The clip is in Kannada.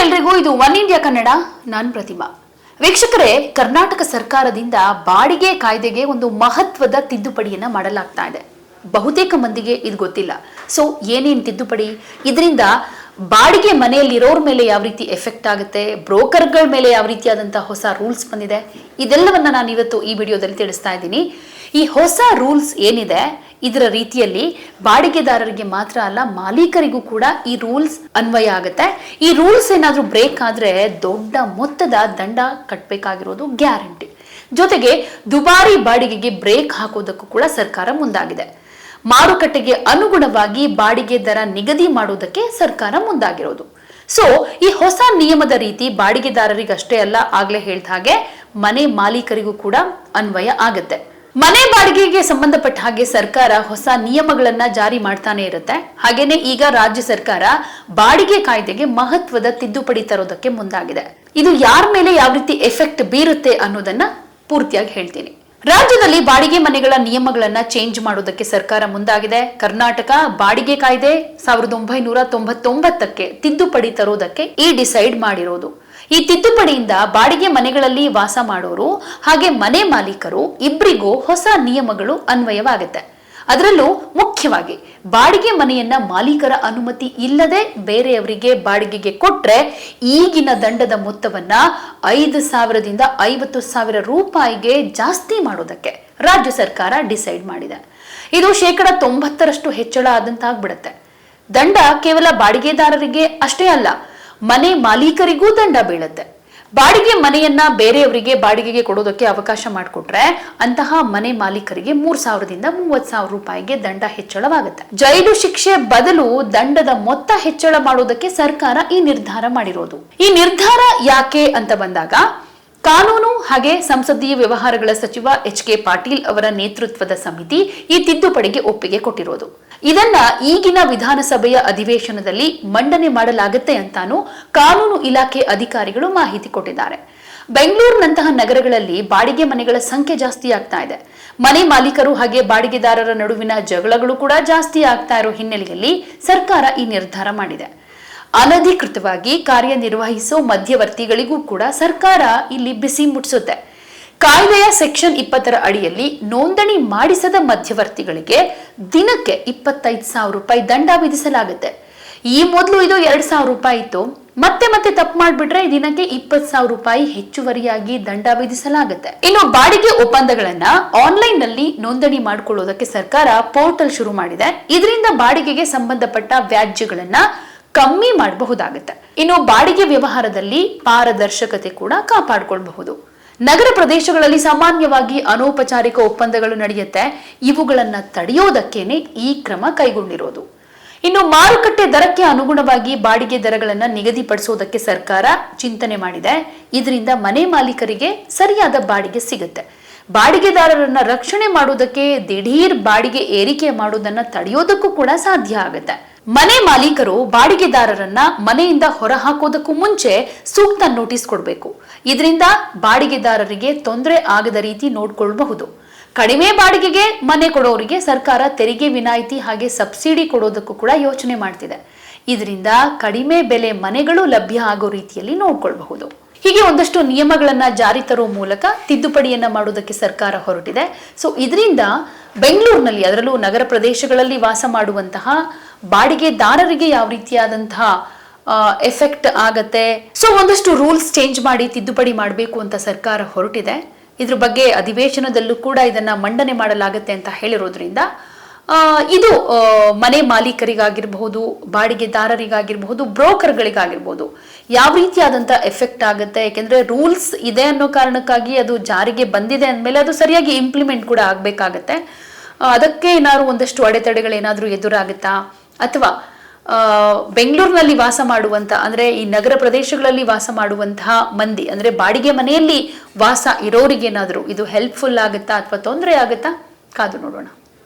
ಎಲ್ರಿಗೂ ಇದು ಒನ್ ಇಂಡಿಯಾ ಕನ್ನಡ, ನಾನ್ ಪ್ರತಿಮಾ. ವೀಕ್ಷಕರೇ, ಕರ್ನಾಟಕ ಸರ್ಕಾರದಿಂದ ಬಾಡಿಗೆ ಕಾಯ್ದೆಗೆ ಒಂದು ಮಹತ್ವದ ತಿದ್ದುಪಡಿಯನ್ನ ಮಾಡಲಾಗ್ತಾ ಇದೆ. ಬಹುತೇಕ ಮಂದಿಗೆ ಇದು ಗೊತ್ತಿಲ್ಲ. ಸೊ ಏನೇನ್ ತಿದ್ದುಪಡಿ? ಇದರಿಂದ ಬಾಡಿಗೆ ಮನೆಯಲ್ಲಿರೋರ್ ಮೇಲೆ ಯಾವ ರೀತಿ ಎಫೆಕ್ಟ್ ಆಗುತ್ತೆ? ಬ್ರೋಕರ್ಗಳ ಮೇಲೆ ಯಾವ ರೀತಿಯಾದಂತಹ ಹೊಸ ರೂಲ್ಸ್ ಬಂದಿದೆ? ಇದೆಲ್ಲವನ್ನ ನಾನು ಇವತ್ತು ಈ ವಿಡಿಯೋದಲ್ಲಿ ತಿಳಿಸ್ತಾ ಇದ್ದೀನಿ. ಈ ಹೊಸ ರೂಲ್ಸ್ ಏನಿದೆ, ಇದರ ರೀತಿಯಲ್ಲಿ ಬಾಡಿಗೆದಾರರಿಗೆ ಮಾತ್ರ ಅಲ್ಲ, ಮಾಲೀಕರಿಗೂ ಕೂಡ ಈ ರೂಲ್ಸ್ ಅನ್ವಯ ಆಗುತ್ತೆ. ಈ ರೂಲ್ಸ್ ಏನಾದ್ರೂ ಬ್ರೇಕ್ ಆದ್ರೆ ದೊಡ್ಡ ಮೊತ್ತದ ದಂಡ ಕಟ್ಟಬೇಕಾಗಿರೋದು ಗ್ಯಾರಂಟಿ. ಜೊತೆಗೆ ದುಬಾರಿ ಬಾಡಿಗೆಗೆ ಬ್ರೇಕ್ ಹಾಕೋದಕ್ಕೂ ಕೂಡ ಸರ್ಕಾರ ಮುಂದಾಗಿದೆ. ಮಾರುಕಟ್ಟೆಗೆ ಅನುಗುಣವಾಗಿ ಬಾಡಿಗೆ ದರ ನಿಗದಿ ಮಾಡುವುದಕ್ಕೆ ಸರ್ಕಾರ ಮುಂದಾಗಿರೋದು. ಸೊ ಈ ಹೊಸ ನಿಯಮದ ರೀತಿ ಬಾಡಿಗೆದಾರರಿಗಷ್ಟೇ ಅಲ್ಲ, ಆಗ್ಲೇ ಹೇಳಿದ ಹಾಗೆ ಮನೆ ಮಾಲೀಕರಿಗೂ ಕೂಡ ಅನ್ವಯ ಆಗುತ್ತೆ. ಮನೆ ಬಾಡಿಗೆಗೆ ಸಂಬಂಧಪಟ್ಟ ಹಾಗೆ ಸರ್ಕಾರ ಹೊಸ ನಿಯಮಗಳನ್ನ ಜಾರಿ ಮಾಡ್ತಾನೆ ಇರುತ್ತೆ. ಹಾಗೇನೆ ಈಗ ರಾಜ್ಯ ಸರ್ಕಾರ ಬಾಡಿಗೆ ಕಾಯ್ದೆಗೆ ಮಹತ್ವದ ತಿದ್ದುಪಡಿ ತರೋದಕ್ಕೆ ಮುಂದಾಗಿದೆ. ಇದು ಯಾರ ಮೇಲೆ ಯಾವ ರೀತಿ ಎಫೆಕ್ಟ್ ಬೀರುತ್ತೆ ಅನ್ನೋದನ್ನ ಪೂರ್ತಿಯಾಗಿ ಹೇಳ್ತೀನಿ. ರಾಜ್ಯದಲ್ಲಿ ಬಾಡಿಗೆ ಮನೆಗಳ ನಿಯಮಗಳನ್ನ ಚೇಂಜ್ ಮಾಡೋದಕ್ಕೆ ಸರ್ಕಾರ ಮುಂದಾಗಿದೆ. ಕರ್ನಾಟಕ ಬಾಡಿಗೆ ಕಾಯ್ದೆ ಸಾವಿರದ ಒಂಬೈನೂರ ತೊಂಬತ್ತೊಂಬತ್ತಕ್ಕೆ ತಿದ್ದುಪಡಿ ತರೋದಕ್ಕೆ ಈ ಡಿಸೈಡ್ ಮಾಡಿರೋದು. ಈ ತಿದ್ದುಪಡಿಯಿಂದ ಬಾಡಿಗೆ ಮನೆಗಳಲ್ಲಿ ವಾಸ ಮಾಡೋರು ಹಾಗೆ ಮನೆ ಮಾಲೀಕರು ಇಬ್ಬರಿಗೂ ಹೊಸ ನಿಯಮಗಳು ಅನ್ವಯವಾಗುತ್ತೆ. ಅದರಲ್ಲೂ ಮುಖ್ಯವಾಗಿ ಬಾಡಿಗೆ ಮನೆಯನ್ನ ಮಾಲೀಕರ ಅನುಮತಿ ಇಲ್ಲದೆ ಬೇರೆಯವರಿಗೆ ಬಾಡಿಗೆಗೆ ಕೊಟ್ರೆ ಈಗಿನ ದಂಡದ ಮೊತ್ತವನ್ನ ಐದು ಸಾವಿರದಿಂದ ಐವತ್ತು ಸಾವಿರ ರೂಪಾಯಿಗೆ ಜಾಸ್ತಿ ಮಾಡೋದಕ್ಕೆ ರಾಜ್ಯ ಸರ್ಕಾರ ಡಿಸೈಡ್ ಮಾಡಿದೆ. ಇದು ಶೇಕಡ ತೊಂಬತ್ತರಷ್ಟು ಹೆಚ್ಚಳ ಆದಂತಾಗ್ಬಿಡುತ್ತೆ ದಂಡ ಕೇವಲ ಬಾಡಿಗೆದಾರರಿಗೆ ಅಷ್ಟೇ ಅಲ್ಲ, ಮನೆ ಮಾಲೀಕರಿಗೂ ದಂಡ ಬೀಳುತ್ತೆ. ಬಾಡಿಗೆ ಮನೆಯನ್ನ ಬೇರೆಯವರಿಗೆ ಬಾಡಿಗೆಗೆ ಕೊಡೋದಕ್ಕೆ ಅವಕಾಶ ಮಾಡಿಕೊಟ್ರೆ ಅಂತಹ ಮನೆ ಮಾಲೀಕರಿಗೆ ಮೂರ್ ಸಾವಿರದಿಂದ ಮೂವತ್ ಸಾವಿರ ರೂಪಾಯಿಗೆ ದಂಡ ಹೆಚ್ಚಳವಾಗುತ್ತೆ. ಜೈಲು ಶಿಕ್ಷೆ ಬದಲು ದಂಡದ ಮೊತ್ತ ಹೆಚ್ಚಳ ಮಾಡೋದಕ್ಕೆ ಸರ್ಕಾರ ಈ ನಿರ್ಧಾರ ಮಾಡಿರೋದು. ಈ ನಿರ್ಧಾರ ಯಾಕೆ ಅಂತ ಬಂದಾಗ ಕಾನೂನು ಹಾಗೆ ಸಂಸದೀಯ ವ್ಯವಹಾರಗಳ ಸಚಿವ ಎಚ್ ಕೆ ಪಾಟೀಲ್ ಅವರ ನೇತೃತ್ವದ ಸಮಿತಿ ಈ ತಿದ್ದುಪಡಿಗೆ ಒಪ್ಪಿಗೆ ಕೊಟ್ಟಿರೋದು. ಇದನ್ನ ಈಗಿನ ವಿಧಾನಸಭೆಯ ಅಧಿವೇಶನದಲ್ಲಿ ಮಂಡನೆ ಮಾಡಲಾಗುತ್ತೆ ಅಂತಾನು ಕಾನೂನು ಇಲಾಖೆ ಅಧಿಕಾರಿಗಳು ಮಾಹಿತಿ ಕೊಟ್ಟಿದ್ದಾರೆ. ಬೆಂಗಳೂರಿನಂತಹ ನಗರಗಳಲ್ಲಿ ಬಾಡಿಗೆ ಮನೆಗಳ ಸಂಖ್ಯೆ ಜಾಸ್ತಿ ಆಗ್ತಾ ಇದೆ. ಮನೆ ಮಾಲೀಕರು ಹಾಗೆ ಬಾಡಿಗೆದಾರರ ನಡುವಿನ ಜಗಳಗಳು ಕೂಡ ಜಾಸ್ತಿ ಆಗ್ತಾ ಇರೋ ಹಿನ್ನೆಲೆಯಲ್ಲಿ ಸರ್ಕಾರ ಈ ನಿರ್ಧಾರ ಮಾಡಿದೆ. ಅನಧಿಕೃತವಾಗಿ ಕಾರ್ಯನಿರ್ವಹಿಸೋ ಮಧ್ಯವರ್ತಿಗಳಿಗೂ ಕೂಡ ಸರ್ಕಾರ ಇಲ್ಲಿ ಬಿಸಿ ಮುಟ್ಟಿಸುತ್ತೆ ಕಾಯ್ದೆಯ ಸೆಕ್ಷನ್ ಇಪ್ಪತ್ತರ ಅಡಿಯಲ್ಲಿ ನೋಂದಣಿ ಮಾಡಿಸದ ಮಧ್ಯವರ್ತಿಗಳಿಗೆ ದಿನಕ್ಕೆ ಇಪ್ಪತ್ತೈದು ಸಾವಿರ ರೂಪಾಯಿ ದಂಡ ವಿಧಿಸಲಾಗುತ್ತೆ. ಈ ಮೊದಲು ಇದು ಎರಡ್ ಸಾವಿರ ರೂಪಾಯಿ ಇತ್ತು. ಮತ್ತೆ ಮತ್ತೆ ತಪ್ಪು ಮಾಡಿಬಿಟ್ರೆ ದಿನಕ್ಕೆ ಇಪ್ಪತ್ ಸಾವಿರ ರೂಪಾಯಿ ಹೆಚ್ಚುವರಿಯಾಗಿ ದಂಡ ವಿಧಿಸಲಾಗುತ್ತೆ. ಇನ್ನು ಬಾಡಿಗೆ ಒಪ್ಪಂದಗಳನ್ನ ಆನ್ಲೈನ್ನಲ್ಲಿ ನೋಂದಣಿ ಮಾಡಿಕೊಳ್ಳೋದಕ್ಕೆ ಸರ್ಕಾರ ಪೋರ್ಟಲ್ ಶುರು ಮಾಡಿದೆ. ಇದರಿಂದ ಬಾಡಿಗೆಗೆ ಸಂಬಂಧಪಟ್ಟ ವ್ಯಾಜ್ಯಗಳನ್ನ ಕಮ್ಮಿ ಮಾಡಬಹುದಾಗುತ್ತೆ. ಇನ್ನು ಬಾಡಿಗೆ ವ್ಯವಹಾರದಲ್ಲಿ ಪಾರದರ್ಶಕತೆ ಕೂಡ ಕಾಪಾಡಿಕೊಳ್ಳಬಹುದು ನಗರ ಪ್ರದೇಶಗಳಲ್ಲಿ ಸಾಮಾನ್ಯವಾಗಿ ಅನೌಪಚಾರಿಕ ಒಪ್ಪಂದಗಳು ನಡೆಯುತ್ತೆ. ಇವುಗಳನ್ನ ತಡೆಯೋದಕ್ಕೇನೆ ಈ ಕ್ರಮ ಕೈಗೊಂಡಿರೋದು. ಇನ್ನು ಮಾರುಕಟ್ಟೆ ದರಕ್ಕೆ ಅನುಗುಣವಾಗಿ ಬಾಡಿಗೆ ದರಗಳನ್ನ ನಿಗದಿಪಡಿಸೋದಕ್ಕೆ ಸರ್ಕಾರ ಚಿಂತನೆ ಮಾಡಿದೆ. ಇದರಿಂದ ಮನೆ ಮಾಲೀಕರಿಗೆ ಸರಿಯಾದ ಬಾಡಿಗೆ ಸಿಗುತ್ತೆ. ಬಾಡಿಗೆದಾರರನ್ನ ರಕ್ಷಣೆ ಮಾಡೋದಕ್ಕೆ ದಿಢೀರ್ ಬಾಡಿಗೆ ಏರಿಕೆ ಮಾಡೋದನ್ನ ತಡೆಯೋದಕ್ಕೂ ಕೂಡ ಸಾಧ್ಯ ಆಗುತ್ತೆ. ಮನೆ ಮಾಲೀಕರು ಬಾಡಿಗೆದಾರರನ್ನ ಮನೆಯಿಂದ ಹೊರಹಾಕೋದಕ್ಕೂ ಮುಂಚೆ ಸೂಕ್ತ ನೋಟಿಸ್ ಕೊಡಬೇಕು. ಇದರಿಂದ ಬಾಡಿಗೆದಾರರಿಗೆ ತೊಂದರೆ ಆಗದ ರೀತಿ ನೋಡ್ಕೊಳ್ಬಹುದು. ಕಡಿಮೆ ಬಾಡಿಗೆಗೆ ಮನೆ ಕೊಡೋರಿಗೆ ಸರ್ಕಾರ ತೆರಿಗೆ ವಿನಾಯಿತಿ ಹಾಗೆ ಸಬ್ಸಿಡಿ ಕೊಡೋದಕ್ಕೂ ಕೂಡ ಯೋಚನೆ ಮಾಡ್ತಿದೆ. ಇದರಿಂದ ಕಡಿಮೆ ಬೆಲೆ ಮನೆಗಳು ಲಭ್ಯ ಆಗೋ ರೀತಿಯಲ್ಲಿ ನೋಡ್ಕೊಳ್ಬಹುದು. ಹೀಗೆ ಒಂದಷ್ಟು ನಿಯಮಗಳನ್ನ ಜಾರಿ ತರುವ ಮೂಲಕ ತಿದ್ದುಪಡಿಯನ್ನ ಮಾಡೋದಕ್ಕೆ ಸರ್ಕಾರ ಹೊರಟಿದೆ. ಸೊ ಇದರಿಂದ ಬೆಂಗಳೂರಿನಲ್ಲಿ ಅದರಲ್ಲೂ ನಗರ ಪ್ರದೇಶಗಳಲ್ಲಿ ವಾಸ ಮಾಡುವಂತಹ ಬಾಡಿಗೆದಾರರಿಗೆ ಯಾವ ರೀತಿಯಾದಂತಹ ಎಫೆಕ್ಟ್ ಆಗತ್ತೆ? ಸೊ ಒಂದಷ್ಟು ರೂಲ್ಸ್ ಚೇಂಜ್ ಮಾಡಿ ತಿದ್ದುಪಡಿ ಮಾಡಬೇಕು ಅಂತ ಸರ್ಕಾರ ಹೊರಟಿದೆ. ಇದ್ರ ಬಗ್ಗೆ ಅಧಿವೇಶನದಲ್ಲೂ ಕೂಡ ಇದನ್ನ ಮಂಡನೆ ಮಾಡಲಾಗುತ್ತೆ ಅಂತ ಹೇಳಿರೋದ್ರಿಂದ ಇದು ಮನೆ ಮಾಲೀಕರಿಗಾಗಿರಬಹುದು, ಬಾಡಿಗೆದಾರರಿಗಾಗಿರಬಹುದು ಬ್ರೋಕರ್ಗಳಿಗಾಗಿರ್ಬಹುದು ಯಾವ ರೀತಿಯಾದಂಥ ಎಫೆಕ್ಟ್ ಆಗುತ್ತೆ? ಯಾಕೆಂದ್ರೆ ರೂಲ್ಸ್ ಇದೆ ಅನ್ನೋ ಕಾರಣಕ್ಕಾಗಿ ಅದು ಜಾರಿಗೆ ಬಂದಿದೆ ಅಂದಮೇಲೆ ಅದು ಸರಿಯಾಗಿ ಇಂಪ್ಲಿಮೆಂಟ್ ಕೂಡ ಆಗಬೇಕಾಗತ್ತೆ. ಅದಕ್ಕೆ ಏನಾದ್ರು ಒಂದಷ್ಟು ಅಡೆತಡೆಗಳೇನಾದರೂ ಎದುರಾಗುತ್ತಾ? ಅಥವಾ ಬೆಂಗಳೂರಿನಲ್ಲಿ ವಾಸ ಮಾಡುವಂತ, ಅಂದ್ರೆ ಈ ನಗರ ಪ್ರದೇಶಗಳಲ್ಲಿ ವಾಸ ಮಾಡುವಂತಹ ಮಂದಿ, ಅಂದ್ರೆ ಬಾಡಿಗೆ ಮನೆಯಲ್ಲಿ ವಾಸ ಇರೋರಿಗೇನಾದರೂ ಇದು ಹೆಲ್ಪ್ಫುಲ್ ಆಗುತ್ತಾ ಅಥವಾ ತೊಂದರೆ ಆಗುತ್ತಾ? ಕಾದು ನೋಡೋಣ.